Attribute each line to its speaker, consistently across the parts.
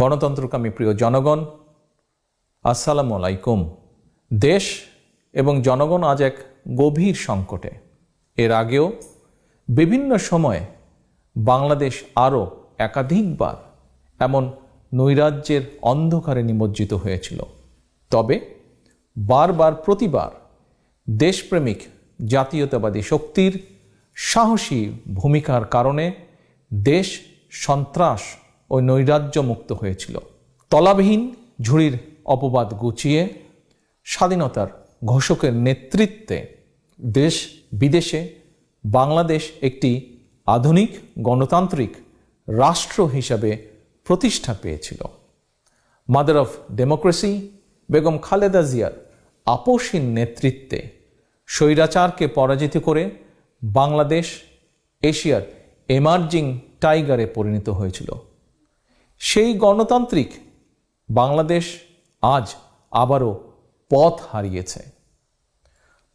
Speaker 1: গণতন্ত্রকামী প্রিয় জনগণ, আসসালামু আলাইকুম। দেশ এবং জনগণ আজ এক গভীর সংকটে। এর আগেও বিভিন্ন সময়ে বাংলাদেশ আরও একাধিকবার এমন নৈরাজ্যের অন্ধকারে নিমজ্জিত হয়েছিল। তবে বারবার প্রতিবার দেশপ্রেমিক জাতীয়তাবাদী শক্তির সাহসী ভূমিকার কারণে দেশ সন্ত্রাস ও নৈরাজ্য মুক্ত হয়েছিল। তলাবিহীন ঝুড়ির অপবাদ গুছিয়ে স্বাধীনতার ঘোষকের নেতৃত্বে দেশ বিদেশে বাংলাদেশ একটি আধুনিক গণতান্ত্রিক রাষ্ট্র হিসাবে প্রতিষ্ঠা পেয়েছিল। Mother of democracy Begum Khaleda জিয়ার আপোষহীন নেতৃত্বে স্বৈরাচারকে পরাজিত করে বাংলাদেশ এশিয়ার এমার্জিং টাইগারে পরিণত হয়েছিল। সেই গণতান্ত্রিক বাংলাদেশ আজ আবারও পথ হারিয়েছে।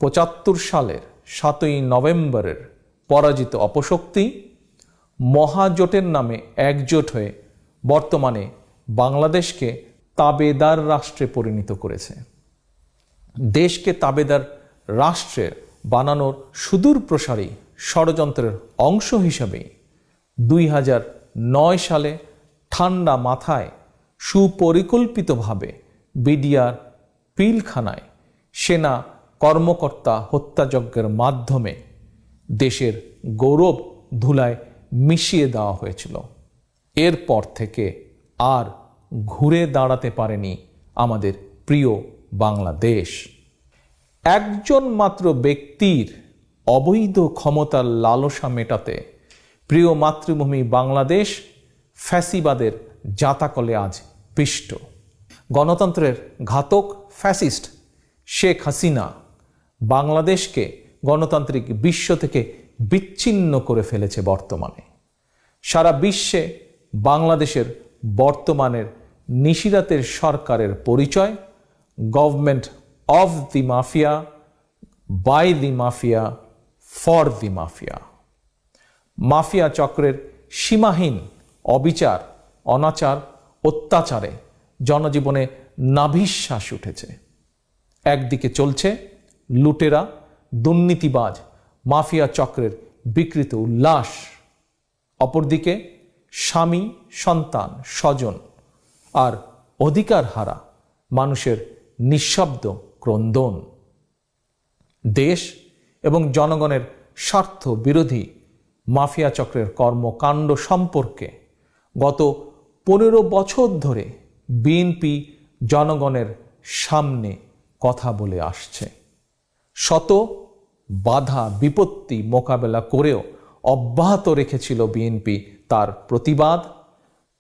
Speaker 1: পঁচাত্তর সালের সাতই নভেম্বরের পরাজিত অপশক্তি মহাজোটের নামে একজোট হয়ে বর্তমানে বাংলাদেশকে তাবেদার রাষ্ট্রে পরিণত করেছে। দেশকে তাবেদার রাষ্ট্রে বানানোর সুদূর প্রসারী ষড়যন্ত্রের অংশ হিসাবেই দুই নয় সালে ঠান্ডা মাথায়, সুপরিকল্পিতভাবে বিডিআর পিলখানায় সেনা কর্মকর্তা হত্যাযজ্ঞের মাধ্যমে দেশের গৌরব ধুলায় মিশিয়ে দেওয়া হয়েছিল। এরপর থেকে আর ঘুরে দাঁড়াতে পারেনি আমাদের প্রিয় বাংলাদেশ। একজন মাত্র ব্যক্তির অবৈধ ক্ষমতার লালসা মেটাতে প্রিয় মাতৃভূমি বাংলাদেশ ফ্যাসিবাদের জাতাকলে আজ পিষ্ট। গণতন্ত্রের ঘাতক ফ্যাসিস্ট শেখ হাসিনা বাংলাদেশকে গণতান্ত্রিক বিশ্ব থেকে বিচ্ছিন্ন করে ফেলেছে বর্তমানে। সারা বিশ্বে বাংলাদেশের বর্তমানের নিশিরাতের সরকারের পরিচয়, government of the mafia, by the mafia, for the mafia. Mafia চক্রের সীমাহীন অবিচার, অনাচার, অত্যাচারে জনজীবনে নাভিশ্বাস উঠেছে। একদিকে চলছে লুটেরা, দুর্নীতিবাজ, মাফিয়া চক্রের বিকৃত উল্লাস। অপরদিকে স্বামী, সন্তান, স্বজন আর অধিকার হারা মানুষের নিঃশব্দ ক্রন্দন। দেশ এবং জনগণের স্বার্থ বিরোধী মাফিয়া চক্রের কর্মকাণ্ড সম্পর্কে গত পনেরো বছর ধরে বিএনপি জনগণের সামনে কথা বলে আসছে। শত বাধা, বিপত্তি মোকাবেলা করেও অব্যাহত রেখেছিল বিএনপি তার প্রতিবাদ,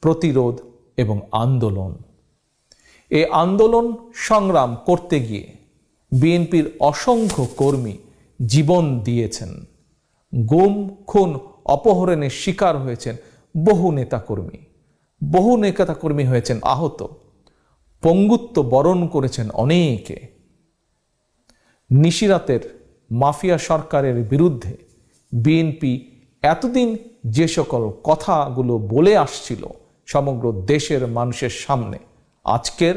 Speaker 1: প্রতিরোধ এবং আন্দোলন। এ আন্দোলন সংগ্রাম করতে গিয়ে বিএনপির অসংখ্য কর্মী জীবন দিয়েছেন। গুম, খুন, অপহরণের শিকার হয়েছেন বহু নেতাকর্মী বহু নেতাকর্মী হয়েছেন আহত, পঙ্গুত্ব বরণ করেছেন অনেকে। নিশিরাতের মাফিয়া সরকারের বিরুদ্ধে বিএনপি এতদিন যে সকল কথাগুলো বলে আসছিল সমগ্র দেশের মানুষের সামনে, আজকের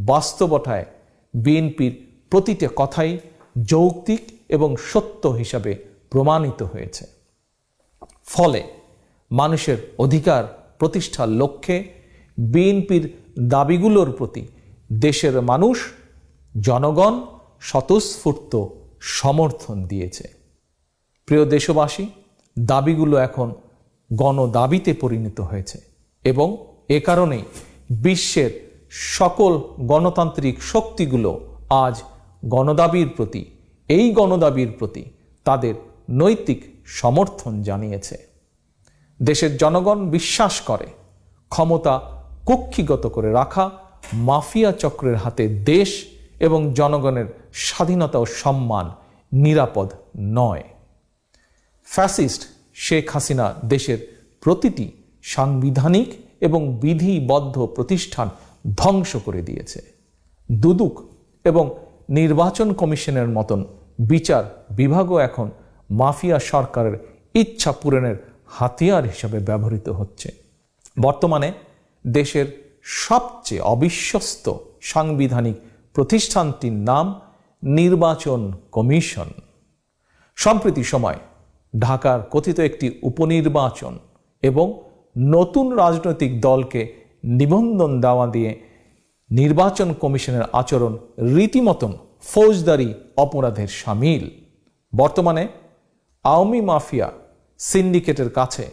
Speaker 1: বাস্তবতায় বিএনপির প্রতিটা কথাই যৌক্তিক এবং সত্য হিসাবে প্রমাণিত হয়েছে। ফলে মানুষের অধিকার প্রতিষ্ঠার লক্ষ্যে বিএনপির দাবিগুলোর প্রতি দেশের মানুষ, জনগণ স্বতঃস্ফূর্ত সমর্থন দিয়েছে। প্রিয় দেশবাসী, দাবিগুলো এখন গণদাবিতে পরিণত হয়েছে এবং এ কারণেই বিশ্বের সকল গণতান্ত্রিক শক্তিগুলো আজ গণদাবির প্রতি, এই গণদাবির প্রতি তাদের নৈতিক সমর্থন জানিয়েছে। দেশের জনগণ বিশ্বাস করে, ক্ষমতা কক্ষিগত করে রাখা, মাফিয়া চক্রের হাতে দেশ এবং জনগণের স্বাধীনতা ও সম্মান নিরাপদ নয়। ফ্যাসিস্ট শেখ হাসিনা দেশের প্রতিটি সাংবিধানিক এবং বিধিবদ্ধ প্রতিষ্ঠান ধ্বংস করে দিয়েছে। দুদুক এবং নির্বাচন কমিশনের মতন বিচার বিভাগও এখন মাফিয়া সরকারের ইচ্ছা পূরণের হাতিয়ার হিসাবে ব্যবহৃত হচ্ছে। বর্তমানে দেশের সবচেয়ে অবিশ্বস্ত সাংবিধানিক প্রতিষ্ঠানটির নাম নির্বাচন কমিশন। সম্প্রতি সময় ঢাকার কথিত একটি উপনির্বাচন এবং নতুন রাজনৈতিক দলকে নিবন্ধন দেওয়া দিয়ে নির্বাচন কমিশনের আচরণ রীতিমতন ফৌজদারি অপরাধের সামিল। বর্তমানে আওয়ামী মাফিয়া সিন্ডিকেটের কাছে,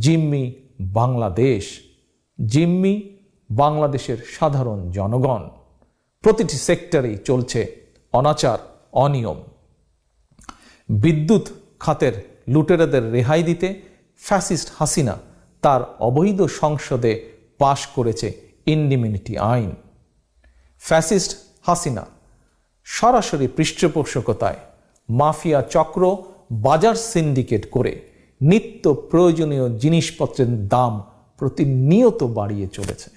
Speaker 1: জিম্মি বাংলাদেশ, জিম্মি বাংলাদেশের সাধারণ জনগণ। প্রতিটি সেক্টরেই চলছে অনাচার, অনিয়ম। বিদ্যুৎ খাতের লুটেরাদের রেহাই দিতে ফ্যাসিস্ট হাসিনা তার অবৈধ সংসদে পাশ করেছে ইন্ডিমিনিটি আইন। ফ্যাসিস্ট হাসিনা সরাসরি পৃষ্ঠপোষকতায় মাফিয়া চক্র বাজার সিন্ডিকেট করে নিত্য প্রয়োজনীয় জিনিসপত্রের দাম প্রতিনিয়ত বাড়িয়ে চলেছে।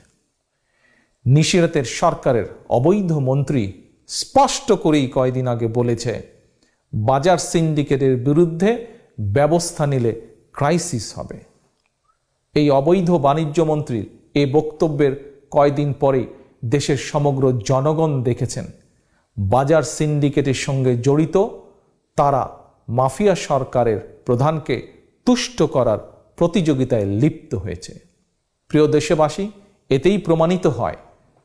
Speaker 1: নিশিরাতের সরকারের অবৈধ মন্ত্রী স্পষ্ট করেই কয়দিন আগে বলেছে, বাজার সিন্ডিকেটের বিরুদ্ধে ব্যবস্থা নিলে ক্রাইসিস হবে। এই অবৈধ বাণিজ্য মন্ত্রীর এ বক্তব্যের কয়দিন পরে দেশের সমগ্র জনগণ দেখেছেন, বাজার সিন্ডিকেটের সঙ্গে জড়িত তারা মাফিয়া সরকারের প্রধানকে তুষ্ট করার প্রতিযোগিতায় লিপ্ত হয়েছে। প্রিয় দেশবাসী, এতেই প্রমাণিত হয়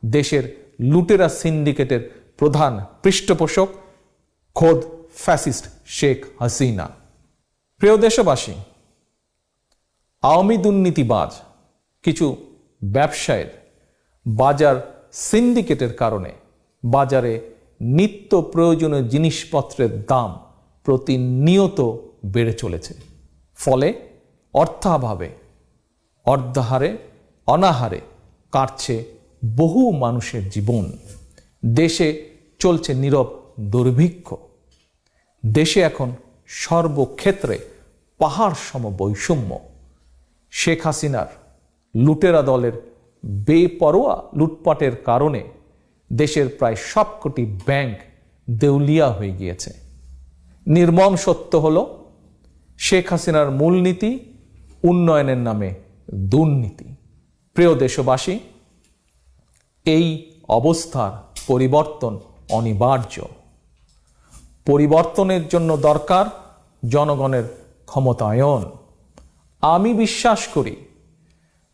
Speaker 1: দেশের লুটেরা সিন্ডিকেটের প্রধান পৃষ্ঠপোষক খোদ ফ্যাসিস্ট শেখ হাসিনা। প্রিয় দেশবাসী, আওয়ামী দুর্নীতিবাজ কিছু ব্যবসায়ের বাজার সিন্ডিকেটের কারণে বাজারে নিত্য প্রয়োজনীয় জিনিসপত্রের দাম প্রতিনিয়ত বেড়ে চলেছে। ফলে অর্থাভাবে অর্ধাহারে, অনাহারে কাটছে বহু মানুষের জীবন। দেশে চলছে নীরব দুর্ভিক্ষ। দেশে এখন সর্বক্ষেত্রে পাহাড় সম বৈষম্য। শেখ হাসিনার লুটেরা দলের বেপরোয়া লুটপাটের কারণে দেশের প্রায় সবকটি ব্যাংক দেউলিয়া হয়ে গিয়েছে। নির্মম সত্য হল শেখ হাসিনার মূলনীতি উন্নয়নের নামে দুর্নীতি। প্রিয় দেশবাসী, এই অবস্থার পরিবর্তন অনিবার্য। পরিবর্তনের জন্য দরকার জনগণের ক্ষমতায়ন। আমি বিশ্বাস করি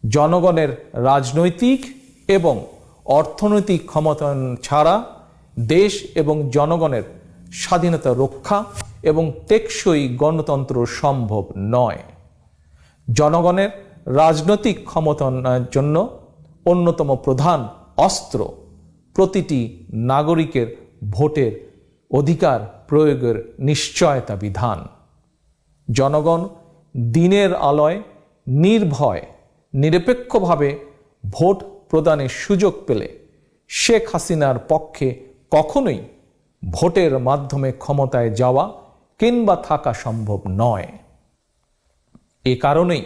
Speaker 1: জনগণের রাজনৈতিক এবং অর্থনৈতিক ক্ষমতায়ন ছাড়া দেশ এবং জনগণের স্বাধীনতা রক্ষা এবং টেকসই গণতন্ত্র সম্ভব নয়। জনগণের রাজনৈতিক ক্ষমতায়নের জন্য অন্যতম প্রধান অস্ত্র প্রতিটি নাগরিকের ভোটের অধিকার প্রয়োগের নিশ্চয়তা বিধান। জনগণ দিনের আলোয় নির্ভয়, নিরপেক্ষভাবে ভোট প্রদানের সুযোগ পেলে শেখ হাসিনার পক্ষে কখনোই ভোটের মাধ্যমে ক্ষমতায় যাওয়া কিংবা থাকা সম্ভব নয়। এ কারণেই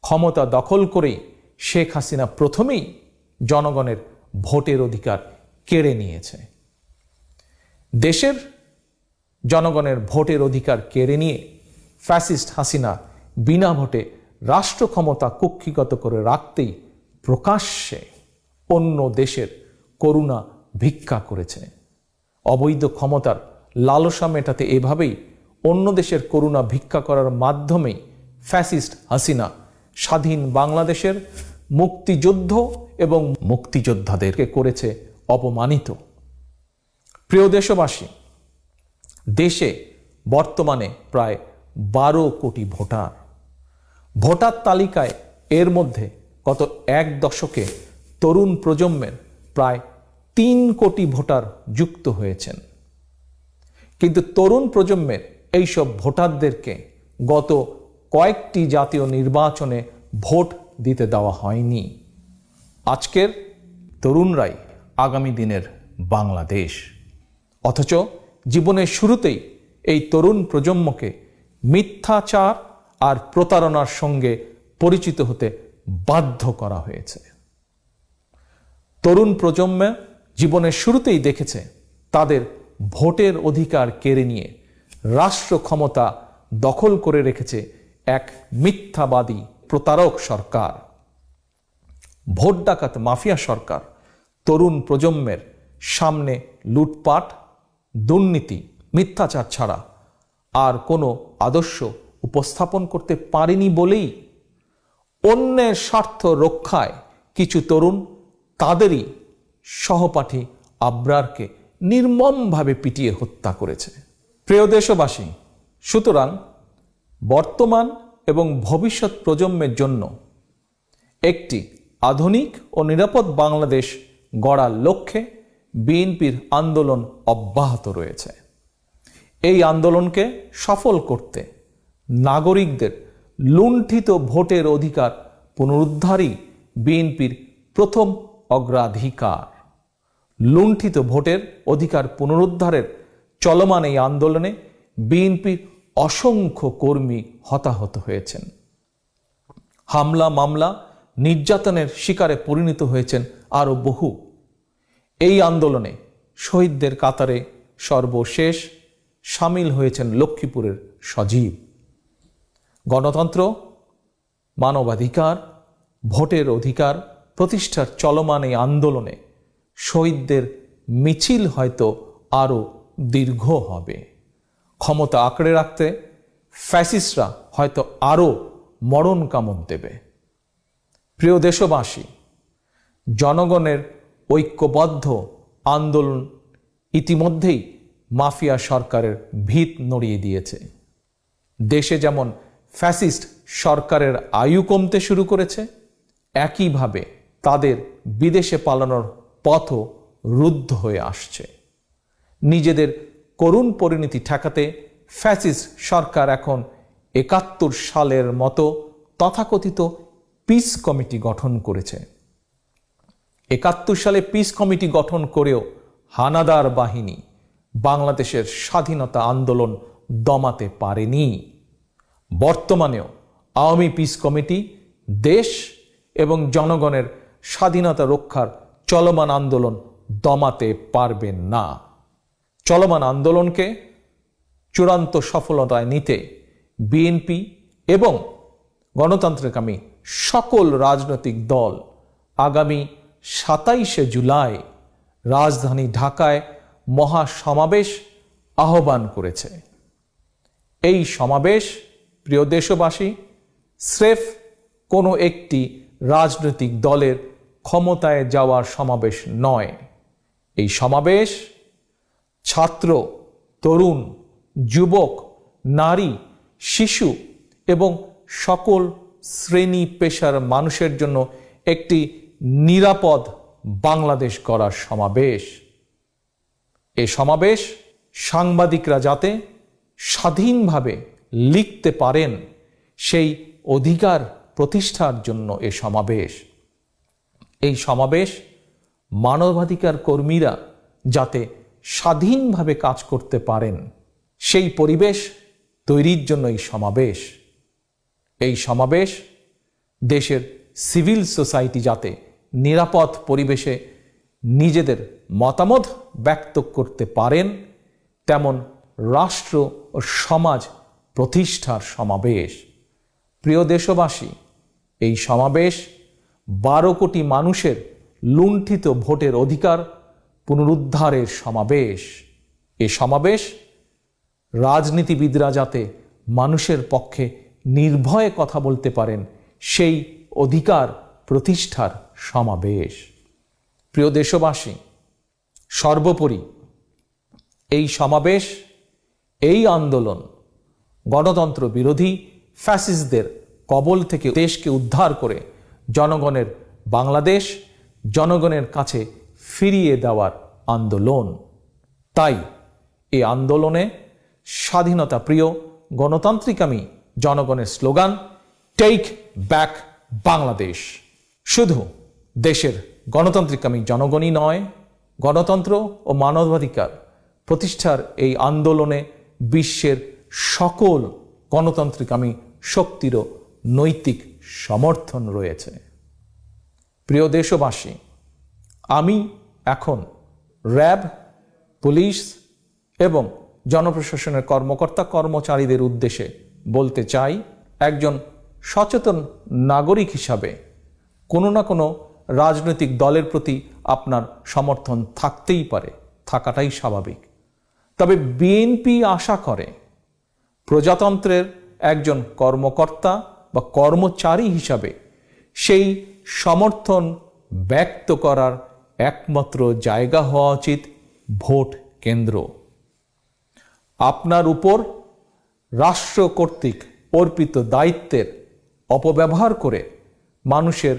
Speaker 1: ক্ষমতা দখল করেই শেখ হাসিনা প্রথমেই জনগণের ভোটের অধিকার কেড়ে নিয়েছে। দেশের জনগণের ভোটের অধিকার কেড়ে নিয়ে ফ্যাসিস্ট হাসিনা বিনা ভোটে রাষ্ট্র ক্ষমতা কুক্ষিগত করে রাখতেই প্রকাশ্যে অন্য দেশের করুণা ভিক্ষা করেছে। অবৈধ ক্ষমতার লালসা মেটাতে এভাবেই অন্য দেশের করুণা ভিক্ষা করার মাধ্যমেই ফ্যাসিস্ট হাসিনা স্বাধীন বাংলাদেশের মুক্তিযুদ্ধ এবং মুক্তিযোদ্ধাদেরকে করেছে অপমানিত। প্রিয় দেশবাসী, দেশে বর্তমানে প্রায় বারো কোটি ভোটার। ভোটার তালিকায় এর মধ্যে গত এক দশকে তরুণ প্রজন্মের প্রায় তিন কোটি ভোটার যুক্ত হয়েছেন। কিন্তু তরুণ প্রজন্মের এইসব ভোটারদেরকে গত কয়েকটি জাতীয় নির্বাচনে ভোট দিতে দেওয়া হয়নি। আজকের তরুণরাই আগামী দিনের বাংলাদেশ। অথচ জীবনের শুরুতেই এই তরুণ প্রজন্মকে মিথ্যাচার আর প্রতারণার সঙ্গে পরিচিত হতে বাধ্য করা হয়েছে। তরুণ প্রজন্মে জীবনের শুরুতেই দেখেছে, তাদের ভোটের অধিকার কেড়ে নিয়ে রাষ্ট্র ক্ষমতা দখল করে রেখেছে এক মিথ্যাবাদী প্রতারক সরকার। ভোট ডাকাত মাফিয়া সরকার, তরুণ প্রজন্মের সামনে লুটপাট, দুর্নীতি, মিথ্যাচার ছাড়া আর কোনো আদর্শ উপস্থাপন করতে পারেনি বলেই অন্যের স্বার্থ রক্ষায় কিছু তরুণ তাদেরই সহপাঠী আব্রারকে নির্মমভাবে পিটিয়ে হত্যা করেছে। প্রিয় দেশবাসী, সুতরাং বর্তমান এবং ভবিষ্যৎ প্রজন্মের জন্য একটি আধুনিক ও নিরাপদ বাংলাদেশ গড়ার লক্ষ্যে বিএনপির আন্দোলন অব্যাহত রয়েছে। এই আন্দোলনকে সফল করতে নাগরিকদের লুণ্ঠিত ভোটের অধিকার পুনরুদ্ধারই বিএনপির প্রথম অগ্রাধিকার। লুণ্ঠিত ভোটের অধিকার পুনরুদ্ধারের চলমান এই আন্দোলনে বিএনপির অসংখ্য কর্মী হতাহত হয়েছেন। হামলা, মামলা, নির্যাতনের শিকারে পরিণত হয়েছেন আরও বহু। এই আন্দোলনে শহীদদের কাতারে সর্বশেষ সামিল হয়েছেন লক্ষ্মীপুরের সজীব। গণতন্ত্র, মানবাধিকার, ভোটের অধিকার, প্রতিষ্ঠার চলমান এই আন্দোলনে শহীদদের মিছিল হয়তো আরও দীর্ঘ হবে। ক্ষমতা আঁকড়ে রাখতে ফ্যাসিস্টরা হয়তো আরও মরণ কামন দেবে। প্রিয় দেশবাসী, জনগণের ঐক্যবদ্ধ আন্দোলন ইতিমধ্যেই মাফিয়া সরকারের ভিত নড়িয়ে দিয়েছে। দেশে যেমন ফ্যাসিস্ট সরকারের আয়ু কমতে শুরু করেছে, একইভাবে তাদের বিদেশে পালানোর পথও রুদ্ধ হয়ে আসছে। নিজেদের করুণ পরিণতি ঠেকাতে ফ্যাসিস্ট সরকার এখন একাত্তর সালের মতো তথাকথিত পিস কমিটি গঠন করেছে। একাত্তর সালে পিস কমিটি গঠন করেও হানাদার বাহিনী বাংলাদেশের স্বাধীনতা আন্দোলন দমাতে পারেনি। বর্তমানেও আওয়ামী পিস কমিটি দেশ এবং জনগণের স্বাধীনতা রক্ষার চলমান আন্দোলন দমাতে পারবে না। চলমান আন্দোলনকে চূড়ান্ত সফলতায় নিতে বিএনপি এবং গণতান্ত্রিকামী সকল রাজনৈতিক দল আগামী সাতাইশে জুলাই রাজধানী ঢাকায় মহা সমাবেশ আহ্বান করেছে। এই সমাবেশ, প্রিয় দেশবাসী, স্রেফ কোনো একটি রাজনৈতিক দলের ক্ষমতায় যাওয়ার সমাবেশ নয়। এই সমাবেশ ছাত্র, তরুণ, যুবক, নারী, শিশু এবং সকল শ্রেণি পেশার মানুষের জন্য একটি নিরাপদ বাংলাদেশ করার সমাবেশ। এ সমাবেশ সাংবাদিকরা যাতে স্বাধীনভাবে লিখতে পারেন, সেই অধিকার প্রতিষ্ঠার জন্য এ সমাবেশ। এই সমাবেশ মানবাধিকার কর্মীরা যাতে স্বাধীনভাবে কাজ করতে পারেন, সেই পরিবেশ তৈরির জন্য এই সমাবেশ। এই সমাবেশ দেশের সিভিল সোসাইটি যাতে নিরাপদ পরিবেশে নিজেদের মতামত ব্যক্ত করতে পারেন, তেমন রাষ্ট্র ও সমাজ প্রতিষ্ঠার সমাবেশ। প্রিয় দেশবাসী, এই সমাবেশ বারো কোটি মানুষের লুণ্ঠিত ভোটের অধিকার পুনরুদ্ধারের সমাবেশ। এ সমাবেশ রাজনীতিবিদরা যাতে মানুষের পক্ষে নির্ভয়ে কথা বলতে পারেন, সেই অধিকার প্রতিষ্ঠার সমাবেশ। প্রিয় দেশবাসী, সর্বোপরি এই সমাবেশ, এই আন্দোলন গণতন্ত্র বিরোধী ফ্যাসিস্টদের কবল থেকে দেশকে উদ্ধার করে জনগণের বাংলাদেশ, জনগণের কাছে ফিরিয়ে দেওয়ার আন্দোলন। তাই এ আন্দোলনে স্বাধীনতা প্রিয়, গণতান্ত্রিকামী জনগণের স্লোগান টেক ব্যাক বাংলাদেশ শুধু দেশের গণতান্ত্রিকামী জনগণই নয়, গণতন্ত্র ও মানবাধিকার প্রতিষ্ঠার এই আন্দোলনে বিশ্বের সকল গণতান্ত্রিকামী শক্তিরও নৈতিক সমর্থন রয়েছে। প্রিয় দেশবাসী, আমি এখন র্যাব, পুলিশ এবং জনপ্রশাসনের কর্মকর্তা কর্মচারীদের উদ্দেশ্যে বলতে চাই, একজন সচেতন নাগরিক হিসাবে কোনো না কোনো রাজনৈতিক দলের প্রতি আপনার সমর্থন থাকতেই পারে, থাকাটাই স্বাভাবিক। তবে বিএনপি আশা করে প্রজাতন্ত্রের একজন কর্মকর্তা বা কর্মচারী হিসাবে সেই সমর্থন ব্যক্ত করার একমাত্র জায়গা হওয়া উচিত ভোট কেন্দ্র। আপনার উপর রাষ্ট্র কর্তৃক অর্পিত দায়িত্বের অপব্যবহার করে মানুষের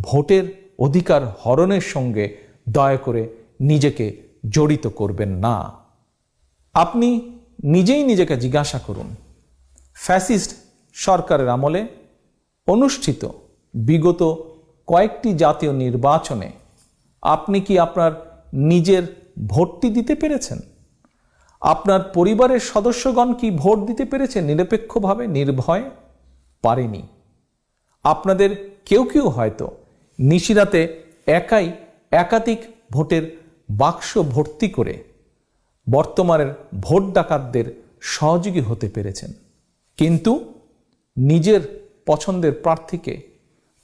Speaker 1: ভোটের অধিকার হরণের সঙ্গে দয়া করে নিজেকে জড়িত করবেন না। আপনি নিজেই নিজেকে জিজ্ঞাসা করুন, ফ্যাসিস্ট সরকারের আমলে অনুষ্ঠিত বিগত কয়েকটি জাতীয় নির্বাচনে আপনি কি আপনার নিজের ভোটটি দিতে পেরেছেন? আপনার পরিবারের সদস্যগণ কি ভোট দিতে পেরেছেন নিরপেক্ষভাবে, নির্ভয়ে? পারেনি। আপনাদের কেউ কেউ হয়তো নিশিরাতে একাই একাধিক ভোটের বাক্স ভর্তি করে বর্তমানের ভোট ডাকাতদের সহযোগী হতে পেরেছেন। কিন্তু নিজের পছন্দের প্রার্থীকে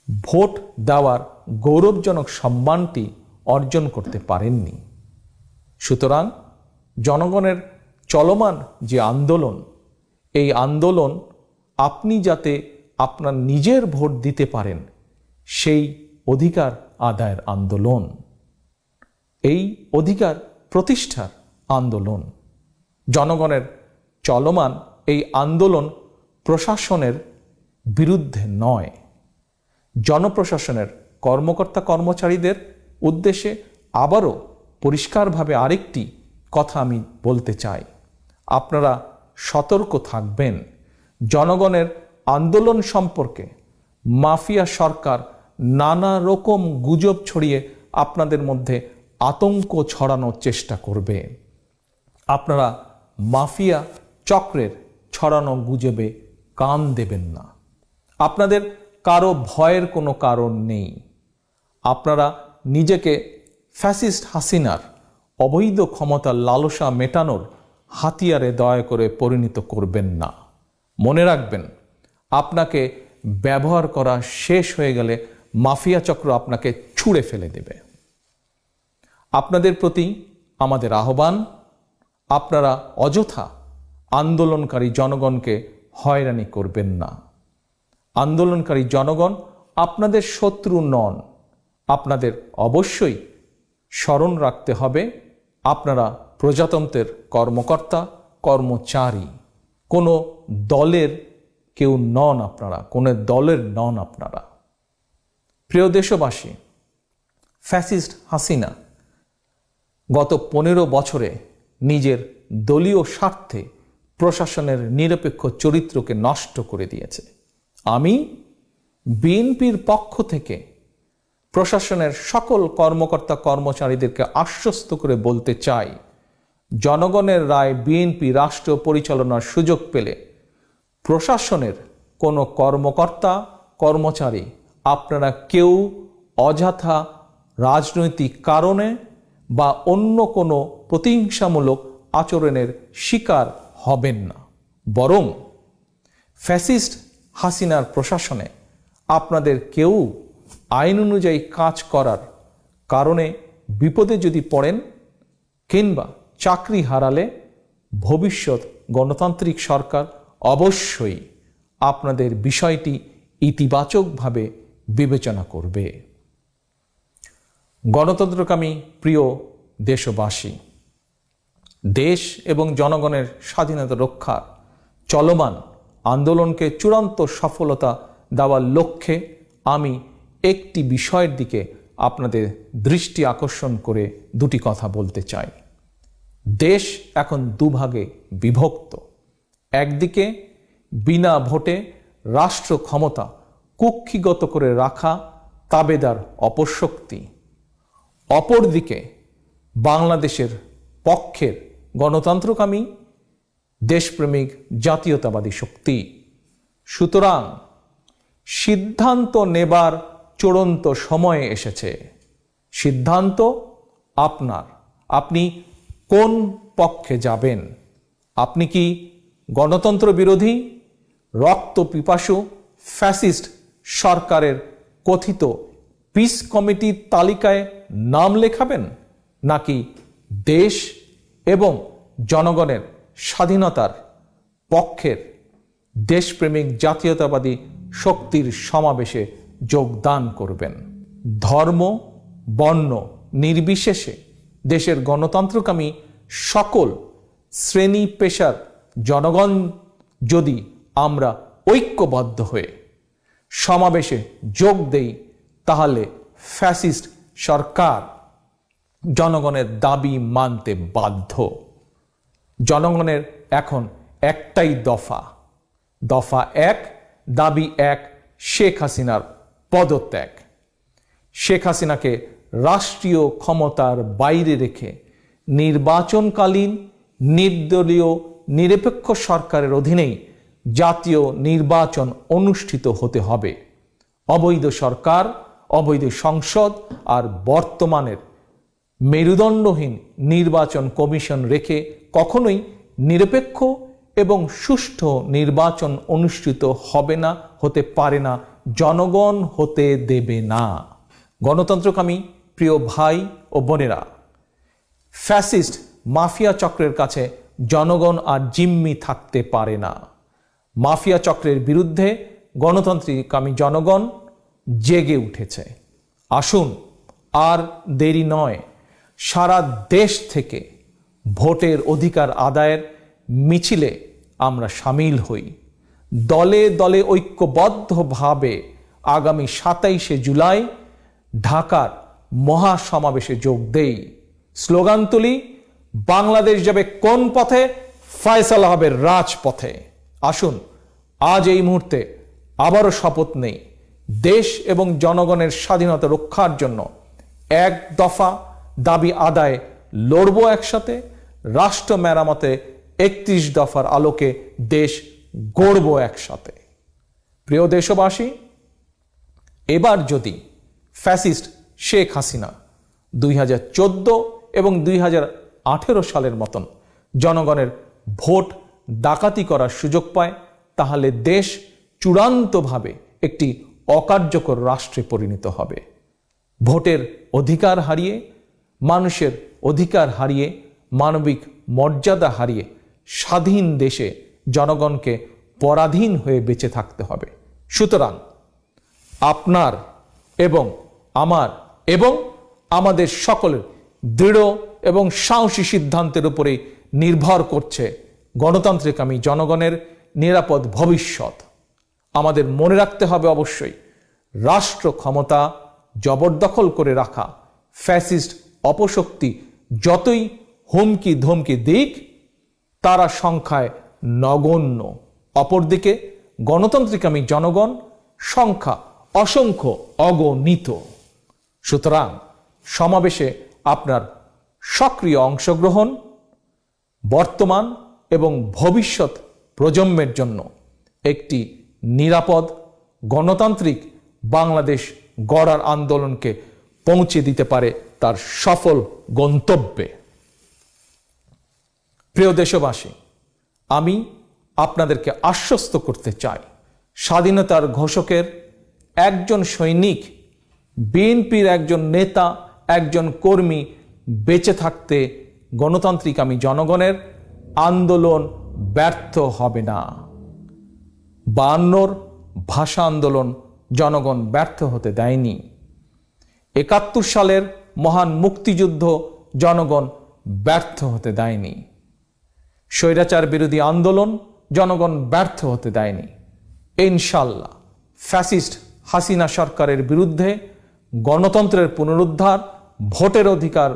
Speaker 1: ভোট দেওয়ার গৌরবজনক সম্মানটি অর্জন করতে পারেননি। সুতরাং জনগণের চলমান যে আন্দোলন, এই আন্দোলন আপনি যাতে আপনার নিজের ভোট দিতে পারেন, সেই অধিকার আদায়ের আন্দোলন। এই অধিকার প্রতিষ্ঠার আন্দোলন। জনগণের চলমান এই আন্দোলন প্রশাসনের বিরুদ্ধে নয়। জনপ্রশাসনের কর্মকর্তা কর্মচারীদের উদ্দেশ্যে আবারও পরিষ্কারভাবে আরেকটি কথা আমি বলতে চাই। আপনারা সতর্ক থাকবেন। জনগণের আন্দোলন সম্পর্কে মাফিয়া সরকার নানা রকম গুজব ছড়িয়ে আপনাদের মধ্যে আতঙ্ক ছড়ানোর চেষ্টা করবে। আপনারা মাফিয়া চক্রের ছড়ানো গুজবে কান দেবেন না। আপনাদের কারও ভয়ের কোনো কারণ নেই। আপনারা নিজেকে ফ্যাসিস্ট হাসিনার অবৈধ ক্ষমতার লালসা মেটানোর হাতিয়ারে দয়া করে পরিণত করবেন না। মনে রাখবেন, আপনাকে ব্যবহার করা শেষ হয়ে গেলে মাফিয়া চক্র আপনাকে ছুঁড়ে ফেলে দেবে। আপনাদের প্রতি আমাদের আহ্বান, আপনারা অযথা আন্দোলনকারী জনগণকে হয়রানি করবেন না। আন্দোলনকারী জনগণ আপনাদের শত্রু নন। আপনাদের অবশ্যই স্মরণ রাখতে হবে, আপনারা প্রজাতন্ত্রের কর্মকর্তা, কর্মচারী। কোনো দলের কেউ নন আপনারা, কোনো দলের নন আপনারা। প্রিয় দেশবাসী, ফ্যাসিস্ট হাসিনা গত পনেরো বছরে নিজের দলীয় স্বার্থে প্রশাসনের নিরপেক্ষ চরিত্রকে নষ্ট করে দিয়েছে। আমি বিএনপির পক্ষ থেকে প্রশাসনের সকল কর্মকর্তা কর্মচারীদেরকে আশ্বস্ত করে বলতে চাই, জনগণের রায় বিএনপি রাষ্ট্র পরিচালনার সুযোগ পেলে প্রশাসনের কোনো কর্মকর্তা কর্মচারী আপনারা কেউ অযথা রাজনৈতিক কারণে বা অন্য কোনো প্রতিহিংসামূলক আচরণের শিকার হবেন না। বরং ফ্যাসিস্ট হাসিনার প্রশাসনে আপনাদের কেউ আইন অনুযায়ী কাজ করার কারণে বিপদে যদি পড়েন কিংবা চাকরি হারালে ভবিষ্যৎ গণতান্ত্রিক সরকার অবশ্যই আপনাদের বিষয়টি ইতিবাচকভাবে বিবেচনা করবে। গণতন্ত্রকামী প্রিয় দেশবাসী, দেশ এবং জনগণের স্বাধীনতা রক্ষার চলমান আন্দোলনকে চূড়ান্ত সফলতা দেওয়ার লক্ষ্যে আমি একটি বিষয়ের দিকে আপনাদের দৃষ্টি আকর্ষণ করে দুটি কথা বলতে চাই। দেশ এখন দুভাগে বিভক্ত। একদিকে বিনা ভোটে রাষ্ট্র ক্ষমতা কুক্ষিগত করে রাখা তাবেদার অপশক্তি। অপরদিকে বাংলাদেশের পক্ষের গণতন্ত্রকামী দেশপ্রেমিক, জাতীয়তাবাদী শক্তি। সুতরাং সিদ্ধান্ত নেবার চূড়ান্ত সময়ে এসেছে। সিদ্ধান্ত আপনার। আপনি কোন পক্ষে যাবেন? আপনি কি গণতন্ত্র বিরোধী, রক্ত পিপাসু, ফ্যাসিস্ট সরকারের কথিত পিস কমিটির তালিকায় নাম লেখাবেন, নাকি দেশ এবং জনগণের স্বাধীনতার পক্ষের দেশপ্রেমিক জাতীয়তাবাদী শক্তির সমাবেশে যোগদান করবেন। ধর্ম, বর্ণ নির্বিশেষে দেশের গণতন্ত্রকামী সকল শ্রেণি পেশার জনগণ যদি আমরা ঐক্যবদ্ধ হয়ে সমাবেশে যোগ দেই, তাহলে ফ্যাসিস্ট সরকার জনগণের দাবি মানতে বাধ্য। জনগণের এখন একটাই দফা। দফা এক, দাবি এক, শেখ হাসিনার পদত্যাগ। শেখ হাসিনাকে রাষ্ট্রীয় ক্ষমতার বাইরে রেখে নির্বাচনকালীন, নির্দলীয়, নিরপেক্ষ সরকারের অধীনেই জাতীয় নির্বাচন অনুষ্ঠিত হতে হবে। অবৈধ সরকার, অবৈধ সংসদ আর বর্তমানের মেরুদণ্ডহীন নির্বাচন কমিশন রেখে কখনোই নিরপেক্ষ এবং সুষ্ঠু নির্বাচন অনুষ্ঠিত হবে না, হতে পারে না, জনগণ হতে দেবে না। গণতন্ত্রকামী প্রিয় ভাই ও বোনেরা, ফ্যাসিস্ট মাফিয়া চক্রের কাছে জনগণ আর জিম্মি থাকতে পারে না। মাফিয়া চক্রের বিরুদ্ধে গণতান্ত্রিকামী জনগণ জেগে উঠেছে। আসুন, আর দেরি নয়, সারা দেশ থেকে ভোটের অধিকার আদায়ের মিছিলে আমরা সামিল হই। দলে দলে ঐক্যবদ্ধভাবে আগামী সাতাইশে জুলাই ঢাকার মহাসমাবেশে যোগ দেই। স্লোগান তুলি, বাংলাদেশ যাবে কোন পথে? ফয়সালা হবে রাজপথে। আসুন, আজ এই মুহূর্তে আবারও শপথ নেই। দেশ এবং জনগণের স্বাধীনতা রক্ষার জন্য এক দফা দাবি আদায় লড়ব একসাথে রাষ্ট্র মেরামতে একত্রিশ দফার আলোকে দেশ গড়ব একসাথে। প্রিয় দেশবাসী, এবার যদি ফ্যাসিস্ট শেখ হাসিনা দুই হাজার চোদ্দ এবং দুই হাজার আঠেরো সালের মতন জনগণের ভোট ডাকাতি করার সুযোগ পায়, তাহলে দেশ চূড়ান্তভাবে একটি অকার্যকর রাষ্ট্রে পরিণত হবে। ভোটের অধিকার হারিয়ে, মানুষের অধিকার হারিয়ে মানবিক মর্যাদা হারিয়ে স্বাধীন দেশে জনগণকে পরাধীন হয়ে বেঁচে থাকতে হবে। সুতরাং আপনার এবং আমার এবং আমাদের সকলের দৃঢ় এবং সাহসী সিদ্ধান্তের উপরে নির্ভর করছে গণতান্ত্রিক আমি জনগণের নিরাপদ ভবিষ্যৎ। আমাদের মনে রাখতে হবে অবশ্যই, রাষ্ট্র ক্ষমতা জবরদখল করে রাখা, ফ্যাসিস্ট অপশক্তি যতই হুমকি ধমকি দিক, তারা সংখ্যায় নগণ্য। অপরদিকে গণতান্ত্রিকামী জনগণ, সংখ্যা অসংখ্য অগণিত। সুতরাং, সমাবেশে আপনার সক্রিয় অংশগ্রহণ, বর্তমান এবং ভবিষ্যৎ প্রজন্মের জন্য একটি নিরাপদ, গণতান্ত্রিক বাংলাদেশ গড়ার আন্দোলনকে পৌঁছে দিতে পারে তার সফল গন্তব্যে। প্রিয় দেশবাসী, আমি আপনাদেরকে আশ্বস্ত করতে চাই, স্বাধীনতার ঘোষকের একজন সৈনিক, বিএনপির একজন নেতা, একজন কর্মী বেঁচে থাকতে গণতান্ত্রিক আমি জনগণের আন্দোলন ব্যর্থ হবে না। বায়ান্নর ভাষা আন্দোলন জনগণ ব্যর্থ হতে দেয়নি। একাত্তর সালের মহান মুক্তিযুদ্ধ জনগণ ব্যর্থ হতে দেয়নি। স্বৈরাচার বিরোধী আন্দোলন জনগণ ব্যর্থ হতে দেয়নি। ইনশাল্লাহ ফ্যাসিস্ট হাসিনা সরকারের বিরুদ্ধে গণতন্ত্রের পুনরুদ্ধার, ভোটের অধিকার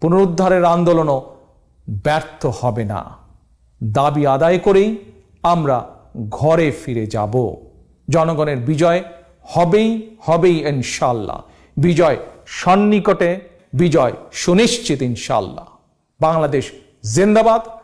Speaker 1: পুনরুদ্ধারের আন্দোলনও ব্যর্থ হবে না। দাবি আদায় করেই আমরা ঘরে ফিরে যাব। জনগণের বিজয় হবেই হবেই ইনশাল্লাহ বিজয় সন্নিকটে, বিজয় সুনিশ্চিত ইনশাল্লাহ বাংলাদেশ জিন্দাবাদ।